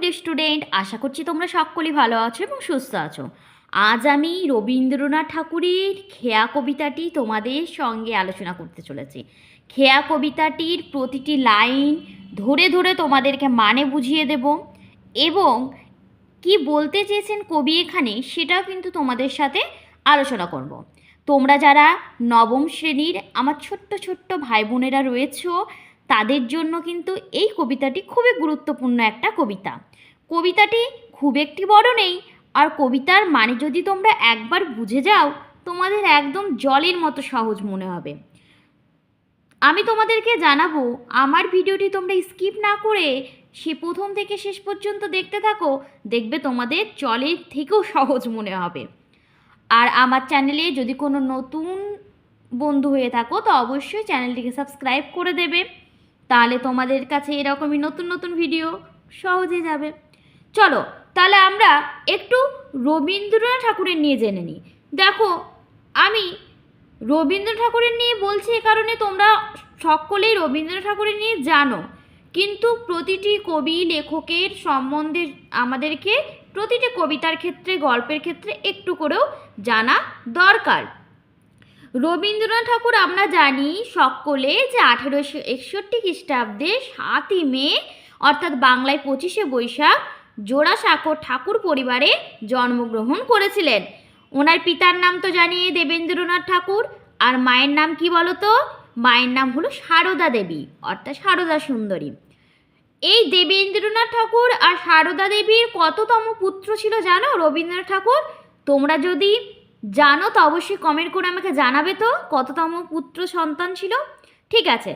প্রিয় স্টুডেন্ট আশা করছি তোমরা সকলেই ভালো আছো এবং সুস্থ আছো। আজ আমি রবীন্দ্রনাথ ঠাকুরের খেয়া কবিতাটি তোমাদের সঙ্গে আলোচনা করতে চলেছি। খেয়া কবিতাটির প্রতিটি লাইন ধরে ধরে তোমাদেরকে মানে বুঝিয়ে দেব এবং কি বলতে চেয়েছেন কবি এখানে সেটাও কিন্তু তোমাদের সাথে আলোচনা করব। তোমরা যারা নবম শ্রেণির আমার ছোট্ট ছোট্ট ভাই বোনেরা রয়েছো, তাদের জন্য কিন্তু এই কবিতাটি খুবই গুরুত্বপূর্ণ একটা কবিতা। কবিতাটি খুব একটি বড় নেই। আর কবিতার মানে যদি তোমরা একবার বুঝে যাও, তোমাদের একদম জলের মতো সহজ মনে হবে। আমি তোমাদেরকে জানাব, আমার ভিডিওটি তোমরা স্কিপ না করে সে প্রথম থেকে শেষ পর্যন্ত দেখতে থাকো, দেখবে তোমাদের জলের থেকেও সহজ মনে হবে। আর আমার চ্যানেলে যদি কোনো নতুন বন্ধু হয়ে থাকো, তো অবশ্যই চ্যানেলটিকে সাবস্ক্রাইব করে দেবে। তাহলে তোমাদের কাছে এরকমই নতুন নতুন ভিডিও সহজে যাবে। চলো, তাহলে আমরা একটু রবীন্দ্রনাথ ঠাকুরের নিয়ে জেনে নিই। দেখো, আমি রবীন্দ্র ঠাকুরের নিয়ে বলছি এ কারণে তোমরা সকলেই রবীন্দ্রনাথ ঠাকুরের নিয়ে জানো। কিন্তু প্রতিটি কবি, লেখকের সম্বন্ধে আমাদেরকে প্রতিটি কবিতার ক্ষেত্রে, গল্পের ক্ষেত্রে একটু করেও জানা দরকার। রবীন্দ্রনাথ ঠাকুর আমরা জানি সকলে যে আঠেরোশো একষট্টি খ্রিস্টাব্দে সাতই মে, অর্থাৎ বাংলায় পঁচিশে বৈশাখ জোড়াসাঁকো ঠাকুর পরিবারে জন্মগ্রহণ করেছিলেন। ওনার পিতার নাম তো জানি দেবেন্দ্রনাথ ঠাকুর, আর মায়ের নাম কি বলো তো মায়ের নাম হলো সারদা দেবী, অর্থাৎ সারদা সুন্দরী। এই দেবেন্দ্রনাথ ঠাকুর আর সারদা দেবীর কততম পুত্র ছিল জানো রবীন্দ্রনাথ ঠাকুর? তোমরা যদি জানো তো অবশ্যই কমেন্ট করে আমাকে জানাবে তো, কততম পুত্র সন্তান ছিল? ঠিক আছে।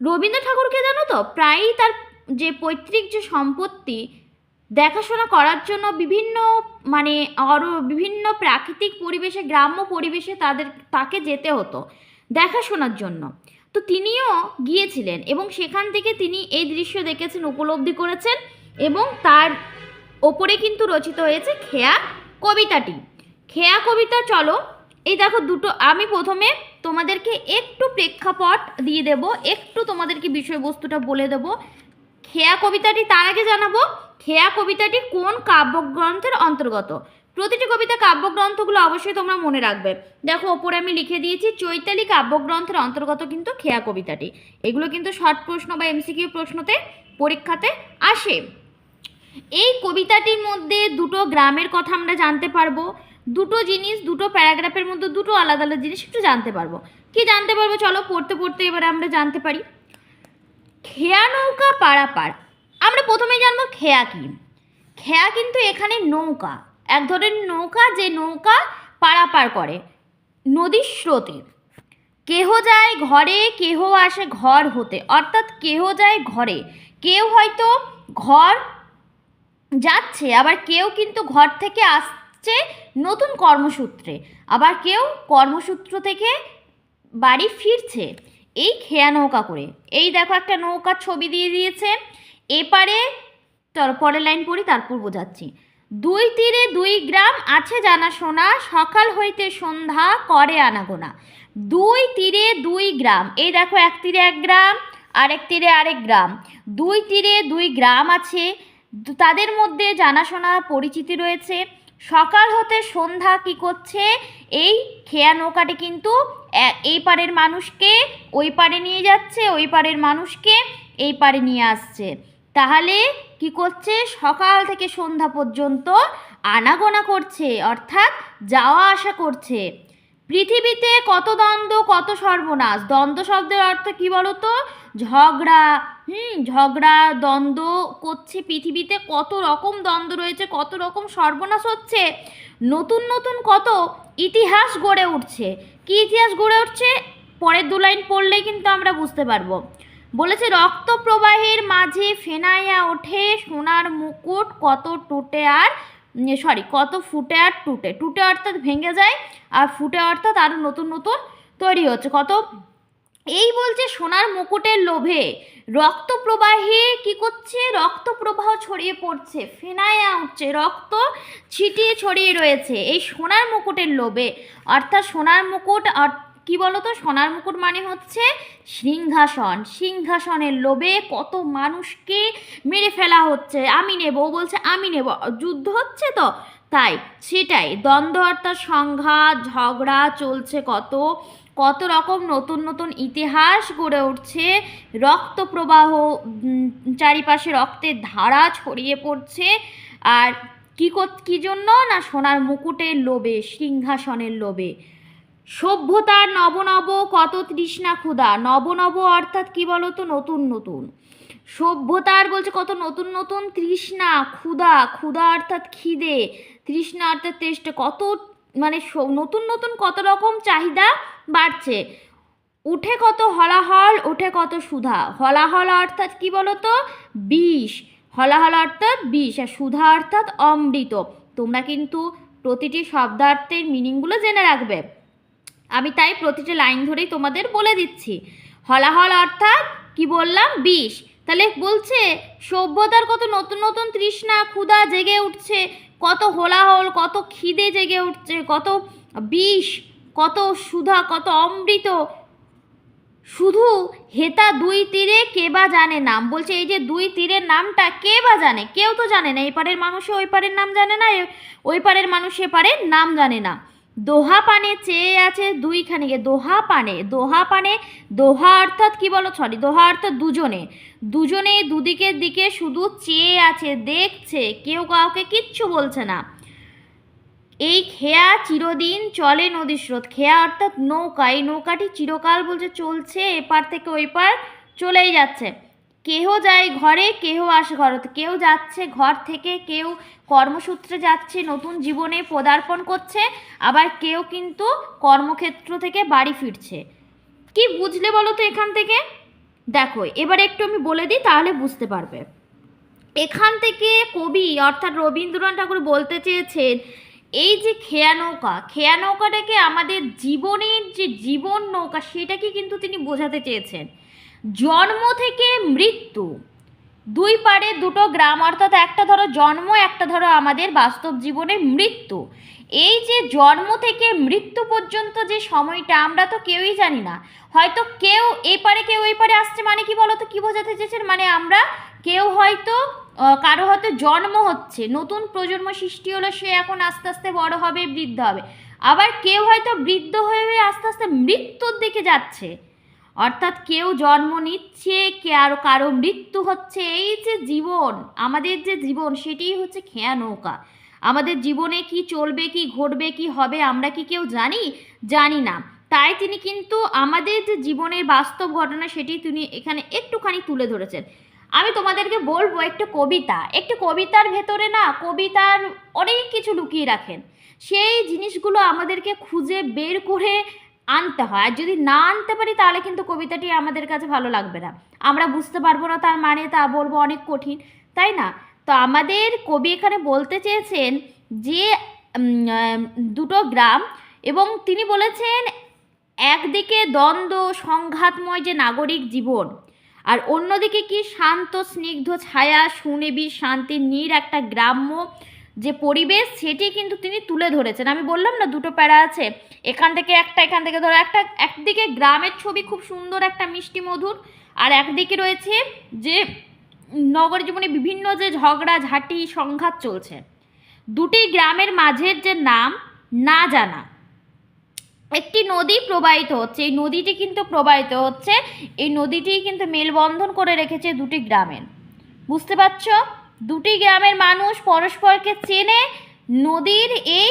রবীন্দ্র ঠাকুরকে জানো তো, প্রায়ই তার যে পৈতৃক যে সম্পত্তি দেখাশোনা করার জন্য বিভিন্ন মানে আরও বিভিন্ন প্রাকৃতিক পরিবেশে, গ্রাম্য পরিবেশে তাদের, তাকে যেতে হতো দেখাশোনার জন্য। তো তিনিও গিয়েছিলেন এবং সেখান থেকে তিনি এই দৃশ্য দেখেছেন, উপলব্ধি করেছেন এবং তার ওপরে কিন্তু রচিত হয়েছে খেয়া কবিতাটি। খেয়া কবিতা, চলো, এই দেখো দুটো, আমি প্রথমে তোমাদেরকে একটু প্রেক্ষাপট দিয়ে দেব, একটু তোমাদেরকে বিষয়বস্তুটা বলে দেব। খেয়া কবিতাটি তার আগে জানাব খেয়া কবিতাটি কোন কাব্যগ্রন্থের অন্তর্গত? প্রতিটি কবিতা কাব্যগ্রন্থগুলো অবশ্যই তোমরা মনে রাখবে। দেখো, ওপরে আমি লিখে দিয়েছি, চৈতালি কাব্যগ্রন্থের অন্তর্গত কিন্তু খেয়া কবিতাটি। এগুলো কিন্তু শর্ট প্রশ্ন বা এমসিকিউ প্রশ্নতে পরীক্ষাতে আসে। এই কবিতাটির মধ্যে দুটো গ্রামের কথা আমরা জানতে পারব। দুটো জিনিস, দুটো প্যারাগ্রাফের মধ্যে দুটো আলাদা আলাদা জিনিস একটু জানতে পারব। কি জানতে পারব? চলো, পড়তে পড়তে এবারে আমরা জানতে পারি। খেয়া নৌকা পারাপার। আমরা প্রথমেই জানব খেয়া কি। খেয়া কিন্তু এখানে নৌকা। এক ধরনের নৌকা যে নৌকা পারাপার করে। নদীর স্রোতে। কেহ যায় ঘরে, কেহ আসে ঘর হতে। অর্থাৎ কেহ যায় ঘরে। কেউ হয়তো ঘর যাচ্ছে, আবার কেউ কিন্তু ঘর থেকে আসছে নতুন কর্মসূত্রে। আবার কেউ কর্মসূত্র থেকে বাড়ি ফিরছে। এই খেয়া নৌকা করে। এই দেখো একটা নৌকার ছবি দিয়ে দিয়েছে। এপারে পরের লাইন পড়ি, তারপর বোঝাচ্ছি। দুই তীরে দুই গ্রাম আছে জানা জানাশোনা সকাল হইতে সন্ধ্যা করে আনাগোনা। দুই তীরে দুই গ্রাম, এই দেখো এক তীরে এক গ্রাম, আরেক তীরে আরেক গ্রাম। দুই তীরে দুই গ্রাম আছে তাদের মধ্যে জানাশোনা পরিচিতি রয়েছে। সকাল হতে সন্ধ্যা কি করছে, এই খেয়া নৌকাটি কিন্তু এই পারের মানুষকে, ওই পারে নিয়ে যাচ্ছে, ওই পারের মানুষকে, এই পারে নিয়ে আসছে। তাহলে কি করছে? সকাল থেকে সন্ধ্যা পর্যন্ত আনাগোনা করছে, অর্থাৎ যাওয়া আসা করছে। পৃথিবীতে কত দ্বন্দ্ব, কত সর্বনাশ? দ্বন্দ্ব শব্দের অর্থ কি বলতো? ঝগড়া, হুম, ঝগড়া, দ্বন্দ্ব করছে পৃথিবীতে কত রকম দ্বন্দ্ব রয়েছে, কত রকম সর্বনাশ হচ্ছে। নতুন নতুন কত ইতিহাস গড়ে উঠছে। কি ইতিহাস গড়ে উঠছে? পরের দু লাইন পড়লেই কিন্তু আমরা বুঝতে পারব। বলেছে রক্ত প্রবাহের মাঝে ফেনাইয়া ওঠে, সোনার মুকুট কত টুটে আর সরি কত ফুটে আর টুটে। টুটে অর্থাৎ ভেঙে যায়, আর ফুটে অর্থাৎ আরও নতুন নতুন তৈরি হচ্ছে। কত? এই বলছে, সোনার মুকুটের লোভে রক্ত প্রবাহে কি করছে? রক্ত প্রবাহ ছড়িয়ে পড়ছে, ফেনায়া উঠছে, রক্ত ছিটিয়ে ছড়িয়ে রয়েছে। এই সোনার মুকুটের লোভে, অর্থাৎ সোনার মুকুট কি বলতো? সোনার মুকুট মানে হচ্ছে সিংহাসন। সিংহাসনের লোভে কত মানুষকে মেরে ফেলা হচ্ছে। আমি নেব, ও বলছে, আমি নেব। যুদ্ধ হচ্ছে তো? তাই, সেটাই। দ্বন্দ্ব, অর্থাৎ সংঘাত, ঝগড়া চলছে কত? কত রকম নতুন নতুন ইতিহাস গড়ে উঠছে। রক্ত প্রবাহ চারিপাশে রক্তের ধারা ছড়িয়ে পড়ছে। আর কী কী জন্য? না, সোনার মুকুটের লোভে, সিংহাসনের লোভে। সভ্যতার নব নব কত তৃষ্ণা ক্ষুধা। নব নব অর্থাৎ কি বলতো? নতুন নতুন। সভ্যতার বলছে কত নতুন নতুন তৃষ্ণা, ক্ষুধা। ক্ষুধা অর্থাৎ খিদে। তৃষ্ণা অর্থাৎ তেষ্টা। কত মানে নতুন নতুন কত রকম চাহিদা বাড়ছে। উঠে কত হলাহল ওঠে কত সুধা। হলাহল অর্থাৎ কি বলতো? বিষ। হলাহল অর্থাৎ বিষ আর সুধা অর্থাৎ অমৃত। তোমরা কিন্তু প্রতিটি শব্দার্থের মিনিংগুলো জেনে রাখবে। আমি তাই প্রতিটি লাইন ধরেই তোমাদের বলে দিচ্ছি। হলাহল অর্থাৎ, কি বললাম? বিষ। তাহলে বলছে, সভ্যতার কত নতুন নতুন তৃষ্ণা, ক্ষুধা জেগে উঠছে, কত হোলাহল, কত খিদে জেগে উঠছে, কত বিষ, কত সুধা, কত অমৃত। শুধু হেতা দুই তীরে কে বা জানে নাম? বলছে, এই যে দুই তীরের নামটা কে বা জানে? কেউ তো জানে না এই পারের মানুষে ওই পারের নাম জানে না ওই পারের মানুষ এ পারের নাম জানে না। দোহা পানে চেয়ে আছে দুইখানিকে দোহা পানে দোহা পানে, দোহা অর্থাৎ কি বলো? সরি দোহা অর্থাৎ দুজনে। দুজনে দুদিকের দিকে শুধু চেয়ে আছে, দেখছে, কেউ কাউকে কিচ্ছু বলছে না। এই খেয়া চিরদিন চলে নদীর স্রোত। খেয়া অর্থাৎ নৌকা এই নৌকাটি চিরকাল বলছে চলছে, এপার থেকে ওই পার চলেই যাচ্ছে। কেহ যায় ঘরে, কেহ আসে ঘর কেউ যাচ্ছে ঘর থেকে, কেউ কর্মসূত্রে যাচ্ছে, নতুন জীবনে পদার্পণ করছে, আবার কেউ কিন্তু কর্মক্ষেত্র থেকে বাড়ি ফিরছে। কি বুঝলে বলো তো এখান থেকে? দেখো, এবার একটু আমি বলে দিই, তাহলে বুঝতে পারবে। এখান থেকে কবি অর্থাৎ রবীন্দ্রনাথ ঠাকুর বলতে চেয়েছেন এই যে খেয়া নৌকা, খেয়া নৌকাটাকে আমাদের জীবনের যে জীবন নৌকা, সেটাকে কিন্তু তিনি বোঝাতে চেয়েছেন। জন্ম থেকে মৃত্যু, দুই পারে দুটো গ্রাম, অর্থাৎ একটা ধরো জন্ম, একটা ধরো আমাদের বাস্তব জীবনে মৃত্যু। এই যে জন্ম থেকে মৃত্যু পর্যন্ত যে সময়টা, আমরা তো কেউই জানি না। হয়তো কেউ এই পারে কেউ এই পারে আসছে মানে কি বলো তো কি বোঝাতে চেয়েছেন? মানে আমরা কেউ হয়তো কারও হয়তো জন্ম হচ্ছে, নতুন প্রজন্ম সৃষ্টি হলো সে এখন আস্তে আস্তে বড় হবে, বৃদ্ধ হবে। আবার কেউ হয়তো বৃদ্ধ হয়ে হয়ে আস্তে আস্তে মৃত্যুর দিকে যাচ্ছে। অর্থাৎ কেউ জন্ম নিচ্ছে, কে আরও কারও মৃত্যু হচ্ছে, এই যে জীবন, আমাদের যে জীবন সেটাই হচ্ছে খেয়া নৌকা। আমাদের জীবনে কি চলবে, কি ঘটবে, কি হবে, আমরা কি কেউ জানি? জানি না। তাই তিনি কিন্তু আমাদের যে জীবনের বাস্তব ঘটনা, সেটি তিনি এখানে একটুখানি তুলে ধরেছেন। আমি তোমাদেরকে বলব একটু কবিতা। একটু কবিতার ভেতরে না কবিতার অনেক কিছু লুকিয়ে রাখেন। সেই জিনিসগুলো আমাদেরকে খুঁজে বের করে আনতে হয়। আর যদি না আনতে পারি তাহলে কিন্তু কবিতাটি আমাদের কাছে ভালো লাগবে না। আমরা বুঝতে পারব না তার মানে তা বলব অনেক কঠিন, তাই না? তো আমাদের কবি এখানে বলতে চেয়েছেন যে দুটো গ্রাম এবং তিনি বলেছেন, একদিকে দ্বন্দ্ব, সংঘাতময় যে নাগরিক জীবন আর অন্যদিকে কি শান্ত, স্নিগ্ধ ছায়া, সুনিবিড় শান্তির নীর একটা গ্রাম্য যে পরিবেশ, সেটি কিন্তু তিনি তুলে ধরেছেন। আমি বললাম না দুটো প্যারা আছে? এখান থেকে একটা, এখান থেকে ধরো একটা, একদিকে গ্রামের ছবি খুব সুন্দর একটা মিষ্টি মধুর, আর একদিকে রয়েছে যে নগর জীবনে বিভিন্ন যে ঝগড়া, ঝাঁটি, সংঘাত চলছে। দুটি গ্রামের মাঝের যে নাম, না জানা। একটি নদী প্রবাহিত হচ্ছে। এই নদীটি কিন্তু প্রবাহিত হচ্ছে। এই নদীটি কিন্তু মেলবন্ধন করে রেখেছে দুটি গ্রামের বুঝতে পারছ? দুটি গ্রামের মানুষ পরস্পরকে চেনে নদীর এই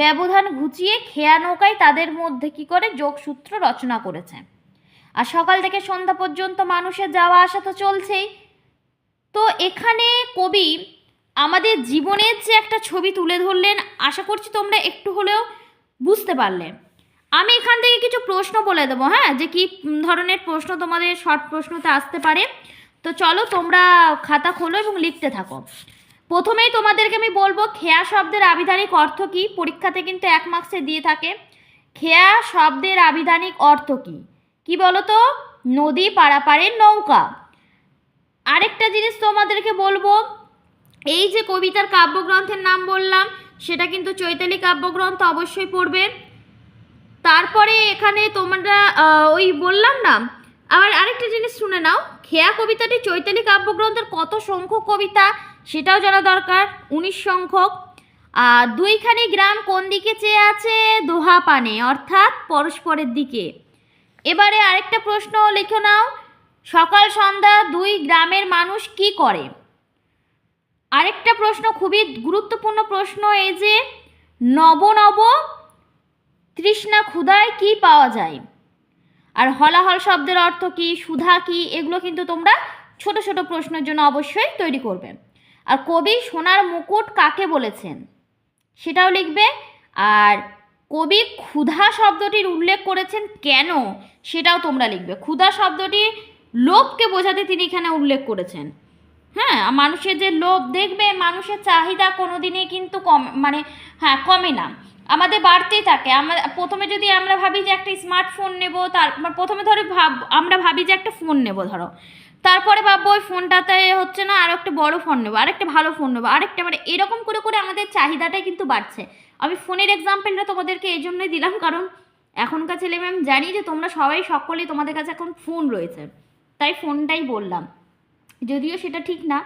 ব্যবধান ঘুচিয়ে খেয়া নৌকায় তাদের মধ্যে কি করে যোগসূত্র রচনা করেছে। আর সকাল থেকে সন্ধ্যা পর্যন্ত মানুষের যাওয়া আসা তো চলছেই। তো এখানে কবি আমাদের জীবনের যে একটা ছবি তুলে ধরলেন, আশা করছি তোমরা একটু হলেও বুঝতে পারলে। আমি এখান থেকে কিছু প্রশ্ন বলে দেবো হ্যাঁ? যে কি ধরনের প্রশ্ন তোমাদের শর্ট প্রশ্নতে আসতে পারে। তো চলো তোমরা খাতা খোলো এবং লিখতে থাকো। প্রথমেই তোমাদেরকে আমি বলব, খেয়া শব্দের আবিধানিক অর্থ কী? পরীক্ষাতে কিন্তু এক মার্কসে দিয়ে থাকে। খেয়া শব্দের আবিধানিক অর্থ কী? কি বলো তো নদী পারাপারের নৌকা। আরেকটা জিনিস তোমাদেরকে বলব, এই যে কবিতার কাব্যগ্রন্থের নাম বললাম, সেটা কিন্তু চৈতালি কাব্যগ্রন্থ অবশ্যই পড়বে। তারপরে এখানে তোমরা ওই বললাম না, আবার আরেকটা জিনিস শুনে নাও। খেয়া কবিতাটি চৈতালি কাব্যগ্রন্থের কত সংখ্যক কবিতা সেটাও জানা দরকার, উনিশ সংখ্যক। আর দুইখানি গ্রাম কোন দিকে চেয়ে আছে? দোহা পানে, অর্থাৎ পরস্পরের দিকে। এবারে আরেকটা প্রশ্ন লিখে নাও। সকাল, সন্ধ্যা দুই গ্রামের মানুষ কি করে? আরেকটা প্রশ্ন, খুবই গুরুত্বপূর্ণ প্রশ্ন, এই যে নব নব তৃষ্ণা ক্ষুধায় কি পাওয়া যায়? আর হলাহল শব্দের অর্থ কি, সুধা কি, এগুলো কিন্তু তোমরা ছোট ছোট প্রশ্নের জন্য অবশ্যই তৈরি করবে। আর কবি সোনার মুকুট কাকে বলেছেন? সেটাও লিখবে। আর কবি ক্ষুধা শব্দটির উল্লেখ করেছেন কেন? সেটাও তোমরা লিখবে। ক্ষুধা শব্দটি লোভকে বোঝাতে তিনি এখানে উল্লেখ করেছেন। হ্যাঁ মানুষের যে লোভ, দেখবে মানুষের চাহিদা কোনোদিনই কিন্তু কম মানে হ্যাঁ কমে না। আমাদের বাড়তেই থাকে। আমরা প্রথমে যদি আমরা ভাবি যে একটা স্মার্টফোন নেব, তার মানে প্রথমে ধরো ভাব, আমরা ভাবি যে একটা ফোন নেব ধরো। তারপরে ভাববো ওই ফোনটাতে হচ্ছে না আরও একটা বড় ফোন নেব, আরেকটা ভালো ফোন নেব, আরেকটা মানে এরকম করে করে আমাদের চাহিদাটাই কিন্তু বাড়ছে। আমি ফোনের এক্সাম্পলটা তোমাদেরকে এই জন্যই দিলাম, কারণ এখনকার ছেলে আমি জানি যে তোমরা সবাই সকলেই তোমাদের কাছে এখন ফোন রয়েছে। তাই ফোনটাই বললাম। যদিও সেটা ঠিক না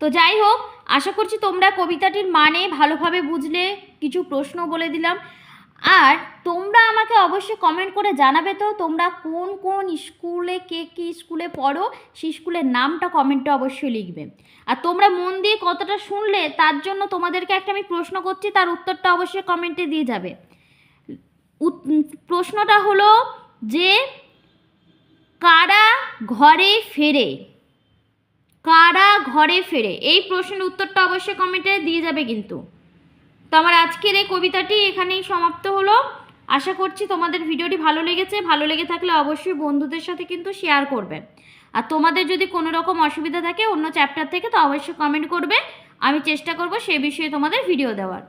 তো যাই হোক, আশা করছি তোমরা কবিতাটির মানে ভালোভাবে বুঝলে, কিছু প্রশ্ন বলে দিলাম। আর তোমরা আমাকে অবশ্যই কমেন্ট করে জানাবে তো, তোমরা কোন কোন স্কুলে কে কী স্কুলে পড়ো, সেই স্কুলের নামটা কমেন্টে অবশ্যই লিখবে। আর তোমরা মন দিয়ে কতটা শুনলে, তার জন্য তোমাদেরকে একটা আমি প্রশ্ন করছি, তার উত্তরটা অবশ্যই কমেন্টে দিয়ে যাবে। প্রশ্নটা হলো যে, কারা ঘরে ফেরে? কারা ঘরে ফেরে? এই প্রশ্নের উত্তরটা অবশ্যই কমেন্টে দিয়ে যাবে কিন্তু। তো আমার আজকের এই কবিতাটি এখানেই সমাপ্ত হলো। আশা করছি তোমাদের ভিডিওটি ভালো লেগেছে। ভালো লেগে থাকলে অবশ্যই বন্ধুদের সাথে কিন্তু শেয়ার করবে। আর তোমাদের যদি কোনো রকম অসুবিধা থাকে অন্য চ্যাপ্টার থেকে, তো অবশ্যই কমেন্ট করবে। আমি চেষ্টা করব সে বিষয়ে তোমাদের ভিডিও দেওয়ার।